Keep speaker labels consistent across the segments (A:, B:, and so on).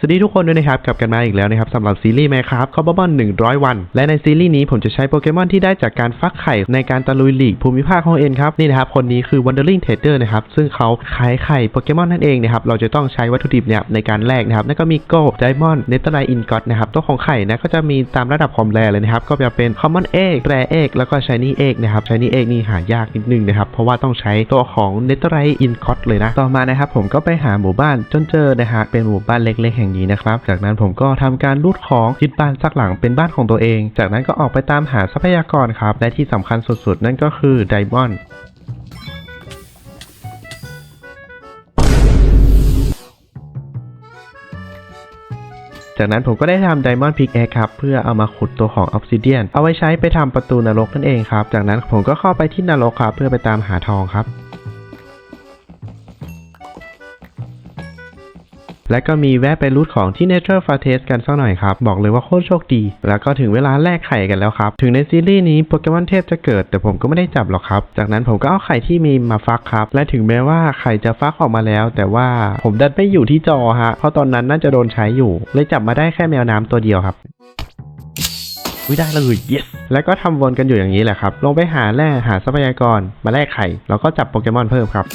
A: สวัสดีทุกคนด้วยนะครับกลับกันมาอีกแล้วนะครับสำหรับซีรีส์แมครับคอบบอน100วัน และในซีรีส์นี้ผมจะใช้โปเกมอนที่ได้จากการฟักไข่ในการตะลุยลีกภูมิภาคของเอ็นครับนี่นะครับคนนี้คือ Wandering Trader นะครับซึ่งเขาขายไข่โปเกมอนนั่นเองนะครับเราจะต้องใช้วัตถุดิบเนี่ยในการแลกนะครับนั่นก็มีโกลด์ไดมอนด์เนเธอร์ไลน์อินกอตนะครับตัวของไข่นะก็จะมีตามระดับความแรเลยนะครับก็จะเป็น Common Egg Rare Egg แล้วก็ Shiny Egg นะครับ Shiny Egg นี่หายากนิดนึงนะครับเพราะว่าต้องใช้ตัวของ n e t h e r i t e Incot เลยนะต่อมานะครับผมก็ไปหาหมู่บ้านจนเจอนะฮะเป็นหมู่บ้านเล็กๆแห่งนี้นะครับ จากนั้นผมก็ทำการรูดของยึดบ้านสักหลังเป็นบ้านของตัวเอง จากนั้นก็ออกไปตามหาทรัพยากรครับ และที่สำคัญสุดๆ นั่นก็คือไดมอนด์จากนั้นผมก็ได้ทำ Diamond Pickaxe ครับเพื่อเอามาขุดตัวของ Obsidian เอาไว้ใช้ไปทำประตูนรกนั่นเองครับ จากนั้นผมก็เข้าไปที่นรกครับเพื่อไปตามหาทองครับ และก็มีแวะไปรูทของที่ Nature f a r t e s กันสักหน่อยครับ บอกเลยว่าโคตรโชคดี แล้วก็ถึงเวลาแลกไข่กันแล้วครับ ถึงในซีรีส์นี้โปเกมอนเทพจะเกิด แต่ผมก็ไม่ได้จับหรอกครับ จากนั้นผมก็เอาไข่ที่มีมาฟักครับ และถึงแม้ว่าไข่จะฟักออกมาแล้ว แต่ว่าผมดันไม่อยู่ที่จอฮะ เพราะตอนนั้นน่าจะโดนใช้อยู่ เลยจับมาได้แค่แมวน้ำตัวเดียวครับวิได้เลย yes แล้วก็ทำวนกันอยู่อย่างนี้แหละครับ ลงไปหาแร่หาทรัพยากร มาแลกไข่ แล้วก็จับโปเกมอนเพิ่มครับ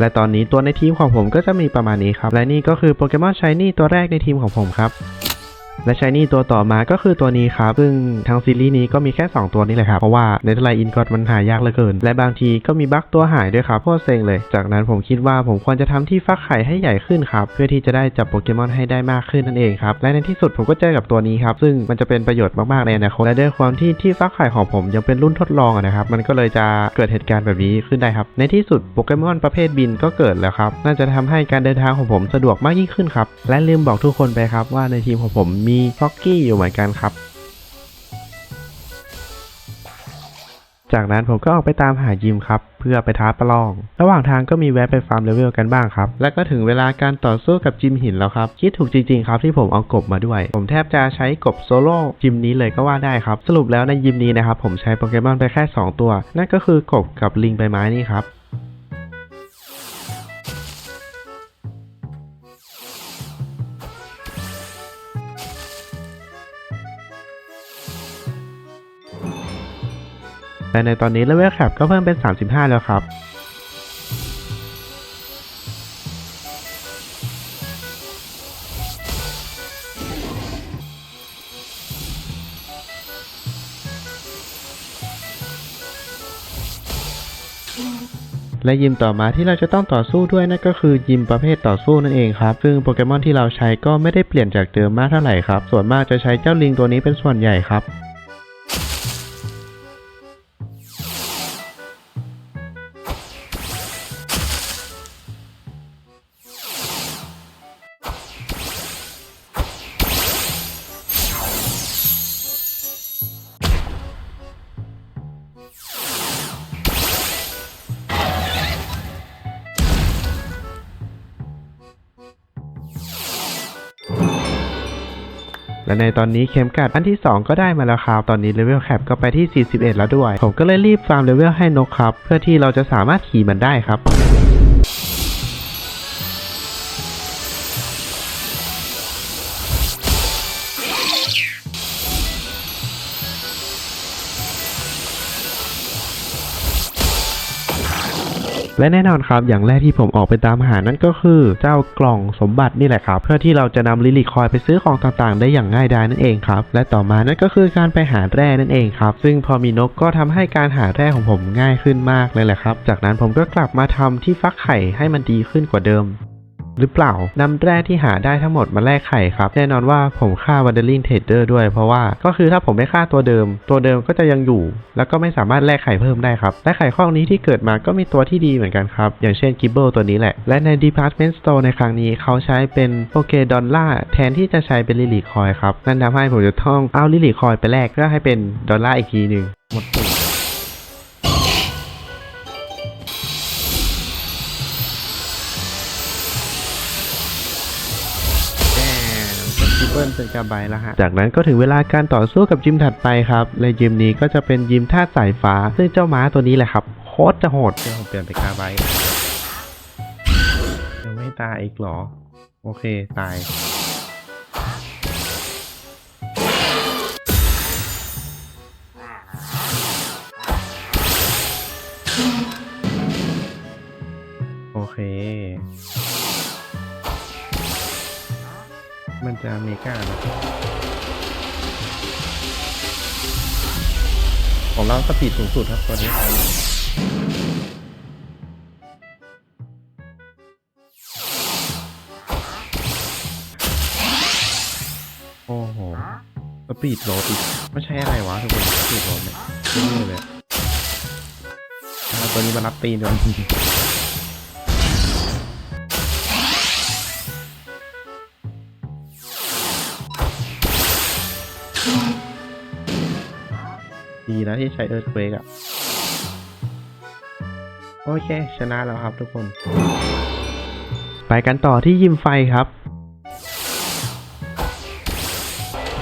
A: และตอนนี้ตัวในทีมของผมก็จะมีประมาณนี้ครับ และนี่ก็คือโปเกมอนชายนี่ตัวแรกในทีมของผมครับ และชายนี่ตัวต่อมาก็คือตัวนี้ครับ ซึ่งทางซีรีส์นี้ก็มีแค่ 2 ตัวนี้แหละครับ เพราะว่าในทลายอินกอดมันหายากเหลือเกิน และบางทีก็มีบั๊กตัวหายด้วยครับโคตรเซ็งเลย จากนั้นผมคิดว่าผมควรจะทำที่ฟักไข่ให้ใหญ่ขึ้นครับ เพื่อที่จะได้จับโปเกมอนให้ได้มากขึ้นนั่นเองครับ และในที่สุดผมก็เจอกับตัวนี้ครับ ซึ่งมันจะเป็นประโยชน์มากๆในอนาคตและด้วยความที่ที่ฟักไข่ของผมยังเป็นรุ่นทดลองอะนะครับ มันก็เลยจะเกิดเหตุการณ์แบบนี้ขึ้นได้ครับ ในที่สุดโปเกมอนประเภทบินก็เกิดแล้วครับ น่าจะทำให้การเดินทางของผมสะดวกมากยิ่งขึ้นครับ และลืมบอกทุกคนไปครับว่าในทีมของผมมีฟ็อกกี้อยู่เหมือนกันครับ จากนั้นผมก็ออกไปตามหายิมครับ เพื่อไปท้าประลอง ระหว่างทางก็มีแวะไปฟาร์มเลเวลกันบ้างครับ และก็ถึงเวลาการต่อสู้กับจิมหินแล้วครับ คิดถูกจริงๆครับที่ผมเอากบมาด้วย ผมแทบจะใช้กบโซโล่จิมนี้เลยก็ว่าได้ครับ สรุปแล้วในยิมนี้นะครับผมใช้โปเกมอนไปแค่ 2 ตัว นั่นก็คือกบกับลิงใบไม้นี่ครับ และในตอนนี้เลเวลแคปก็เพิ่มเป็น 35 แล้วครับและยิมต่อมาที่เราจะต้องต่อสู้ด้วยนั่นก็คือยิมประเภทต่อสู้นั่นเองครับ ซึ่งโปเกมอนที่เราใช้ก็ไม่ได้เปลี่ยนจากเดิมมากเท่าไหร่ครับ ส่วนมากจะใช้เจ้าลิงตัวนี้เป็นส่วนใหญ่ครับ และในตอนนี้เข็มกัดอันที่ 2 ก็ได้มาแล้วครับ ตอนนี้เลเวลแคปก็ไปที่ 41 แล้วด้วย ผมก็เลยรีบฟาร์มเลเวลให้นกครับ เพื่อที่เราจะสามารถขี่มันได้ครับ และแน่นอนครับ อย่างแรกที่ผมออกไปตามหานั่นก็คือเจ้ากล่องสมบัตินี่แหละครับ เพื่อที่เราจะนำลิลิคอยไปซื้อของต่างๆ ได้อย่างง่ายดายนั่นเองครับ และต่อมานั่นก็คือการไปหาแร่นั่นเองครับ ซึ่งพอมีนกก็ทำให้การหาแร่ของผมง่ายขึ้นมากเลยแหละครับ จากนั้นผมก็กลับมาทำที่ฟักไข่ให้มันดีขึ้นกว่าเดิม หรือเปล่านำแร่ที่หาได้ทั้งหมดมาแลกไข่ครับ แน่นอนว่าผมฆ่า Wandering Trader ด้วยเพราะว่าก็คือถ้าผมไม่ฆ่าตัวเดิม ตัวเดิมก็จะยังอยู่ แล้วก็ไม่สามารถแลกไข่เพิ่มได้ครับและไข่ข้องนี้ที่เกิดมาก็มีตัวที่ดีเหมือนกันครับ อย่างเช่น Gibble ตัวนี้แหละ และใน Department Store ในครั้งนี้เขาใช้เป็นโปเกดอลล่าแทนที่จะใช้เป็นลิลิคอยครับนั่นทำให้ผมจะต้องเอาลิลิคอยไปแลกเพื่อให้เป็นดอลลาร์อีกทีหนึ่งหมดตัว ปเปิลเป็นกระบายแล้วฮะ จากนั้นก็ถึงเวลาการต่อสู้กับยิมถัดไปครับ และยิมนี้ก็จะเป็นยิมธาตุสายฟ้า ซึ่งเจ้าม้าตัวนี้แหละครับโคตรจะโหดเดี๋ยวผมเปลี่ยนไปกาไบยังไม่ตายอีกเหรอโอโอเคตายโอเค มันจะเมกานะของเราสปีดสูงสุดครับตอนนี้โอ้โหสปีดรดอีกไม่ใช่อะไรวะทุกคนสปีดรดเนี่ยนี่เลยเอาตัวนี้มารับตีนก่อน นะที่ใช้เอิร์ธเควกอะโอเค ชนะแล้วครับทุกคน ไปกันต่อที่ยิมไฟครับ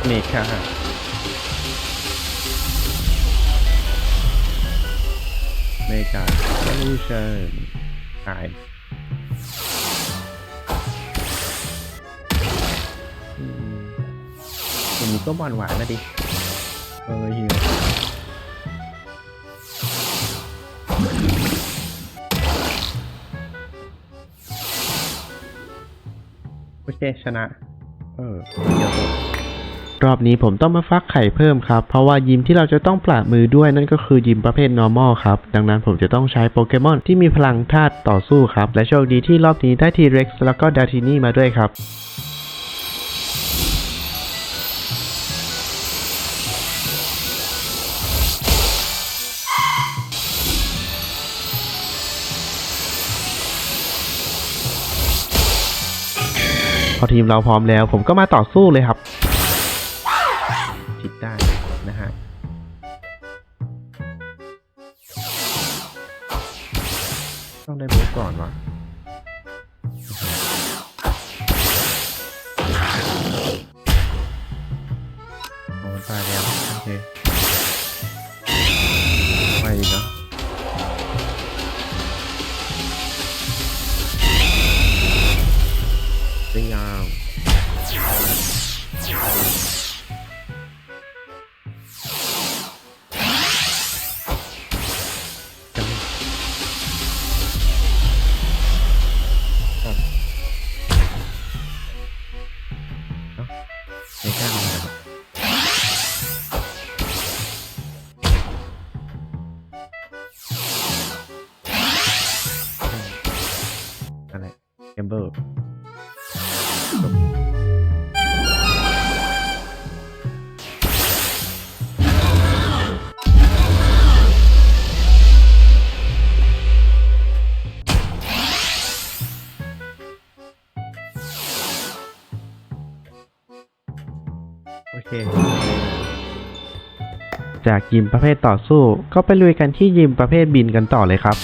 A: เมกาเมกา Revolution ตายอืมอย่างนี้ก็บอลหวานนะดิ เออฮิว โอเคชนะ เออเดี๋ยวรอบนี้ผมต้องมาฟักไข่เพิ่มครับ เพราะว่ายิมที่เราจะต้องปราบมือด้วยนั่นก็คือยิมประเภท normal ครับ ดังนั้นผมจะต้องใช้โปเกมอนที่มีพลังธาตุต่อสู้ครับ และโชคดีที่รอบนี้ได้ทีเร็กซ์แล้วก็ดาทินี่มาด้วยครับ พอทีมเราพร้อมแล้ว ผมก็มาต่อสู้เลยครับจิตได้ เค จากยิมประเภทต่อสู้ ก็ไปลุยกันที่ยิมประเภทบินกันต่อเลยครับ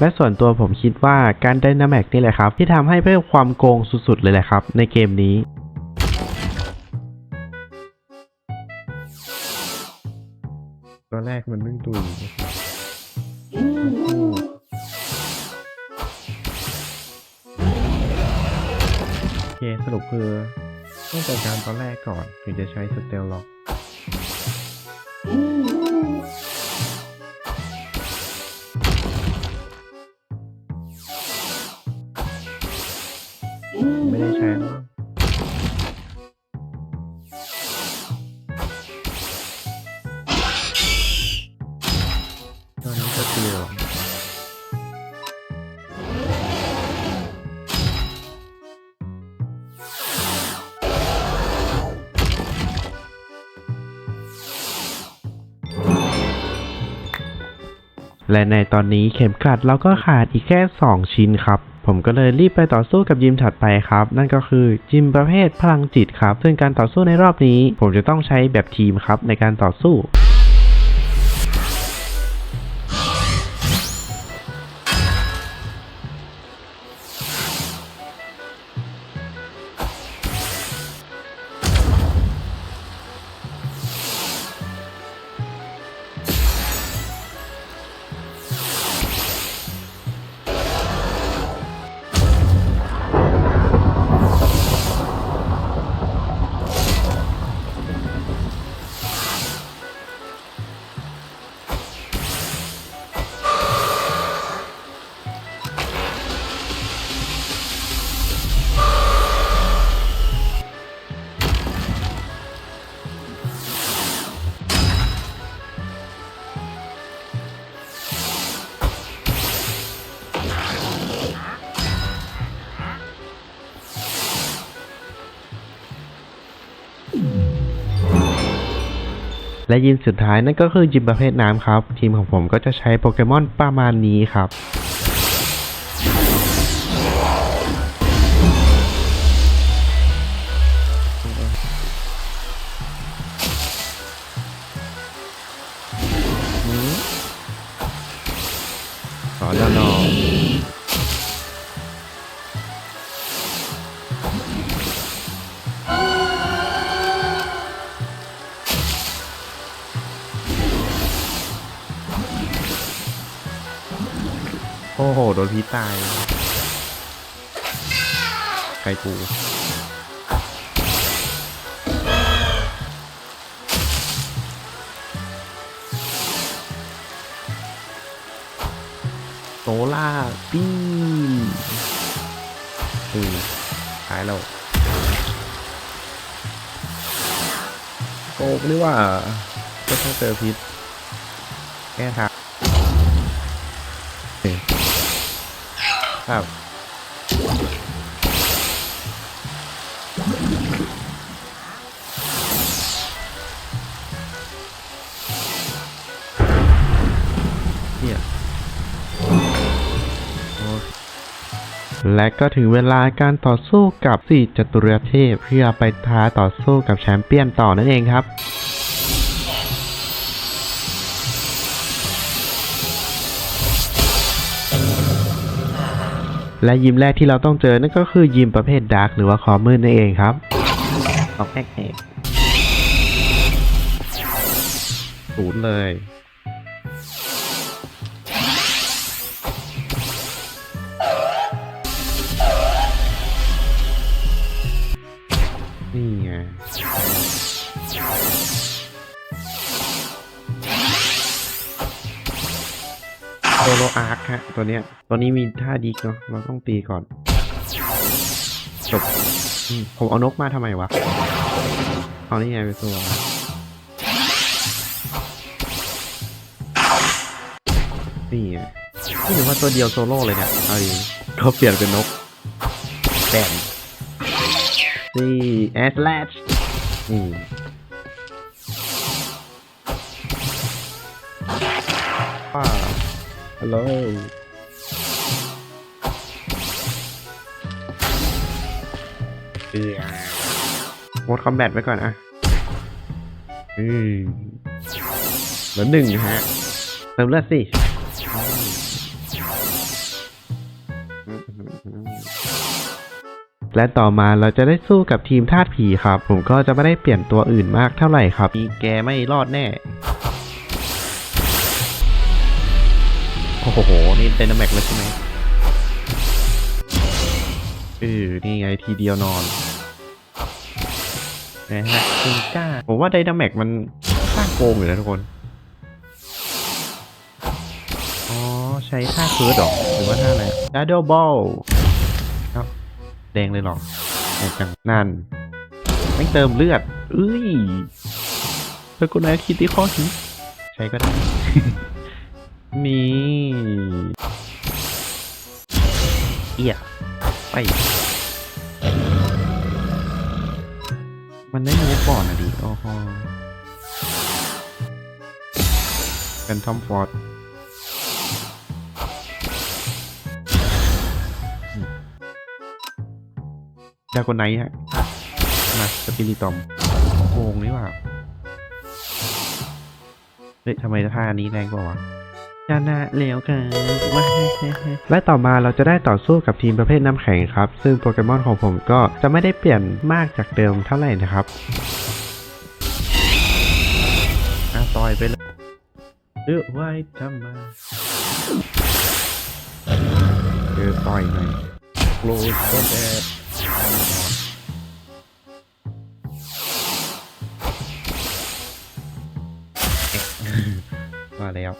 A: และส่วนตัวผมคิดว่าการไดนาแมกนี่แหละครับ ที่ทำให้เพิ่มความโกงสุดๆเลยแหละครับในเกมนี้ตอนแรกมันเพิ่งตุยโอเคสรุปคือต้องจัดการตอนแรกก่อนถึงจะใช้สเตลล็อก และในตอนนี้เข็มขัดเราก็ขาดอีกแค่ 2 ชิ้นครับ ผมก็เลยรีบไปต่อสู้กับยิมถัดไปครับ นั่นก็คือยิมประเภทพลังจิตครับ ซึ่งการต่อสู้ในรอบนี้ ผมจะต้องใช้แบบทีมครับในการต่อสู้ และยิมสุดท้ายนั่นก็คือยิมประเภทน้ำครับ ทีมของผมก็จะใช้โปเกมอนประมาณนี้ครับ ดนพีตายไก่ปูโซล่าปีอืมหายแล้วโกกนี่ว่าก็ต้องเจอพิษแก้ทาง ครับเนี่ยและก็ถึงเวลาการต่อสู้กับสี่จตุรเทพเพื่อไปท้าต่อสู้กับแชมเปี้ยนต่อนั่นเองครับ และยิมแรกที่เราต้องเจอนั่นก็คือยิมประเภทดาร์กหรือว่าคอมมืดนั่นเองครับออกแอกแอกศูนย์เลยนี่ไง โซโลอาร์คฮะตัวเนี้ยตัวนี้มีท่าดีเนาะเราต้องตีก่อนจบผมเอานกมาทำไมวะเอานี่ไงไปตัวนี่ไงนี่ถือว่าตัวเดียวโซโล่เลยเนี่ยเอาดีเขาเปลี่ยนเป็นนกแบนนี่แอสแลชนี่ ฮัลโหลเอียโหมดคอมแบทไว้ก่อนอะอืมเหลือหนึ่งฮะเติมเลือดสิอืมอืมอืมและต่อมาเราจะได้สู้กับทีมธาตุผีครับ ผมก็จะไม่ได้เปลี่ยนตัวอื่นมากเท่าไหร่ครับมีแกไม่รอดแน่ โอ้โห นี่เดนแม็กเลยใช่ไหมเออนี่ไงทีเดียวนอนนะฮะคุณก้า ผมว่าไดนาแม็กมันสร้าโกงอยู่นะทุกคน อ๋อ ใช้ท่าเคิร์ดหรอ หรือว่าท่าอะไรดัดเดิลบอลครับแดงเลยหรอแดงจังนั่นไม่เติมเลือดเอ้ยเธอกูนายคิดที่ข้อนี้ใช้ก็ได้ นี่เอียไป มันได้มูฟก่อนอะดิ โอ้โหเป็นทอมฟอร์ดดาโกไนท์ฮะ มาสปิริตอมโกงนี่ว่า เฮ้ยทำไมท่านี้แรงกว่าวะ ชนะแล้วกันว้าและต่อมาเราจะได้ต่อสู้กับทีมประเภทน้ำแข็งครับ ซึ่งโปเกมอนของผมก็จะไม่ได้เปลี่ยนมากจากเดิมเท่าไหร่นะครับอะต่อยไปเลยเออไว้ทำมาเจอต่อยหน่อยโกลด์ก็แอมาแล้ว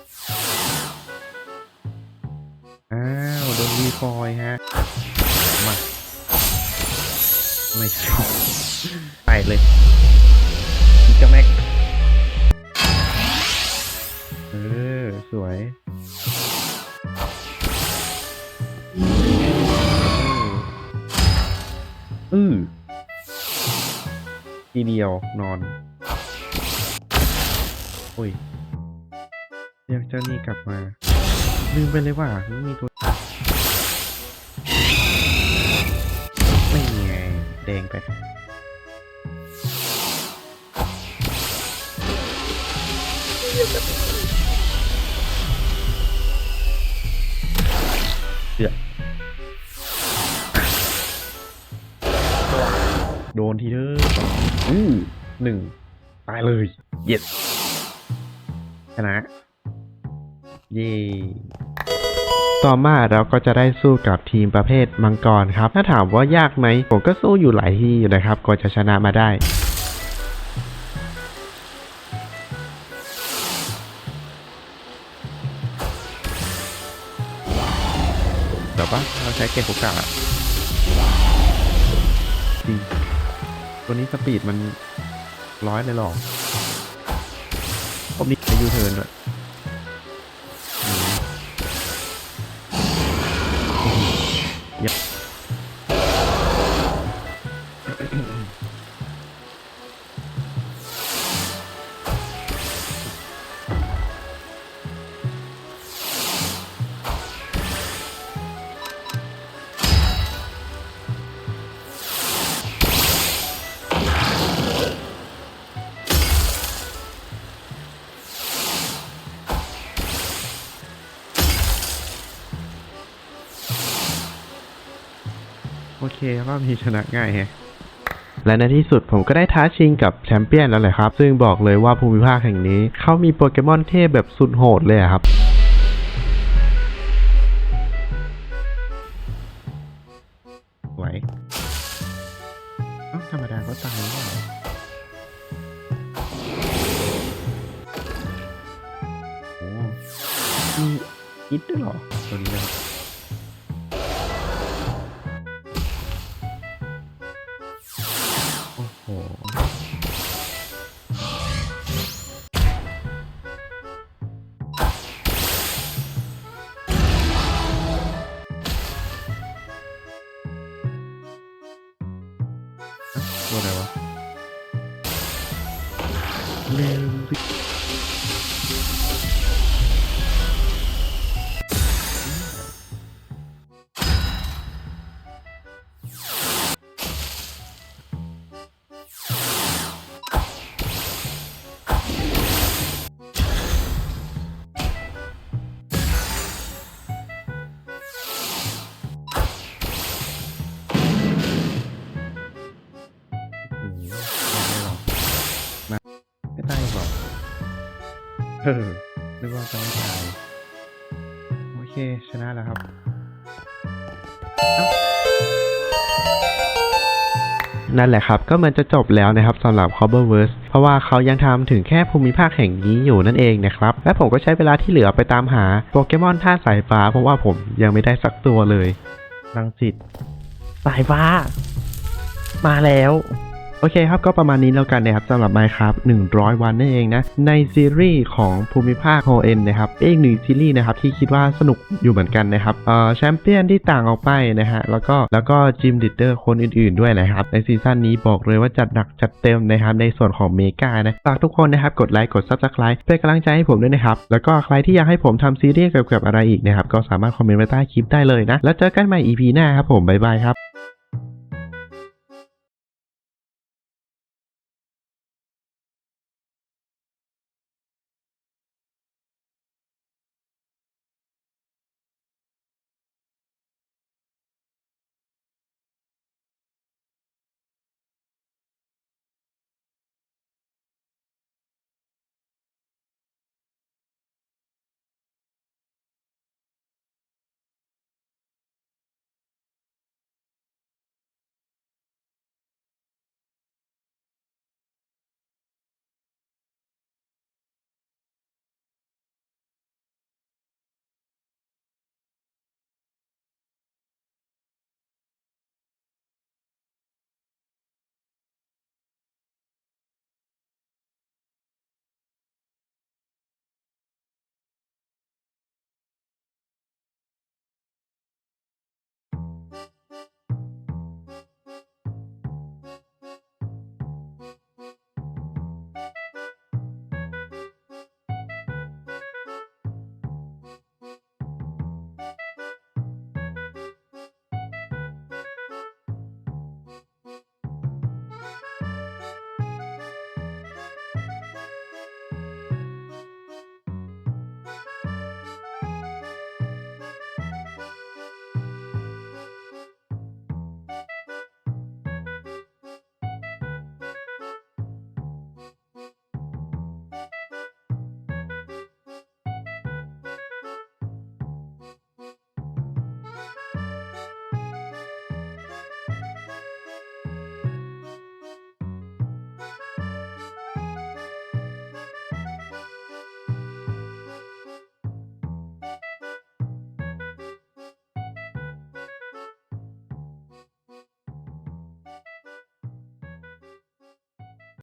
A: อ้าวโดนรีคอยฮะ มา ไม่ใช่ไปเลยจะแม็ก เออ สวยอือทีเดียวนอนอุ้ยเรียกเจ้าหนี้กลับมา ลืมไปเลยว่าไม่มีตัวไม่ไงแดงไปเดือดโดนทีเถอะอือหนึ่งตายเลย เย็ดชนะ เย่ต่อมาเราก็จะได้สู้กับทีมประเภทมังกรครับ ถ้าถามว่ายากไหมผมก็สู้อยู่หลายที่อยู่นะครับกว่าจะชนะมาได้เดี๋ยวปะเราใช้เกมโอกาสจริงตัวนี้สปีดมันร้อยเลยหรอผมนี่ไปยูเทิร์นด้วย โอเครอบนี้ชนะง่ายแฮะ และในที่สุดผมก็ได้ท้าชิงกับแชมเปี้ยนแล้วแหละครับ ซึ่งบอกเลยว่าภูมิภาคแห่งนี้เขามีโปเกมอนเทพแบบสุดโหดเลยอะครับไหวธรรมดาก็ตายแล้วเหรอโอ้มีอิดด้วยเหรอตัวนี้ นั่นแหละครับ ก็มันจะจบแล้วนะครับสำหรับ Coververse เพราะว่าเขายังทำถึงแค่ภูมิภาคแห่งนี้อยู่นั่นเองนะครับ และผมก็ใช้เวลาที่เหลือไปตามหาโปเกมอนท่าสายฟ้า เพราะว่าผมยังไม่ได้สักตัวเลยรังสิต
B: สายฟ้า มาแล้ว
A: โอเคครับก็ประมาณนี้แล้วกันนะครับสำหรับ Minecraft 100 วันนั่นเองนะ ในซีรีส์ของภูมิภาคโฮเอ็นนะครับเป็นอีกหนึ่งซีรีส์นะครับที่คิดว่าสนุกอยู่เหมือนกันนะครับเอ่อแชมเปี้ยนที่ต่างออกไปนะฮะแล้วก็แล้วก็จิมดิเตอร์คนอื่นๆด้วยนะครับ ในซีซั่นนี้บอกเลยว่าจัดหนักจัดเต็มนะครับในส่วนของเมกานะฝากทุกคนนะครับกดไลค์กด Subscribe เป็นกำลังใจให้ผมด้วยนะครับ แล้วก็ใครที่อยากให้ผมทำซีรีส์เกี่ยวกับอะไรอีกนะครับก็สามารถคอมเมนต์ไว้ใต้คลิปได้เลยนะแล้วเจอกันใหม่ EP หน้าครับผมบ๊ายบายครับ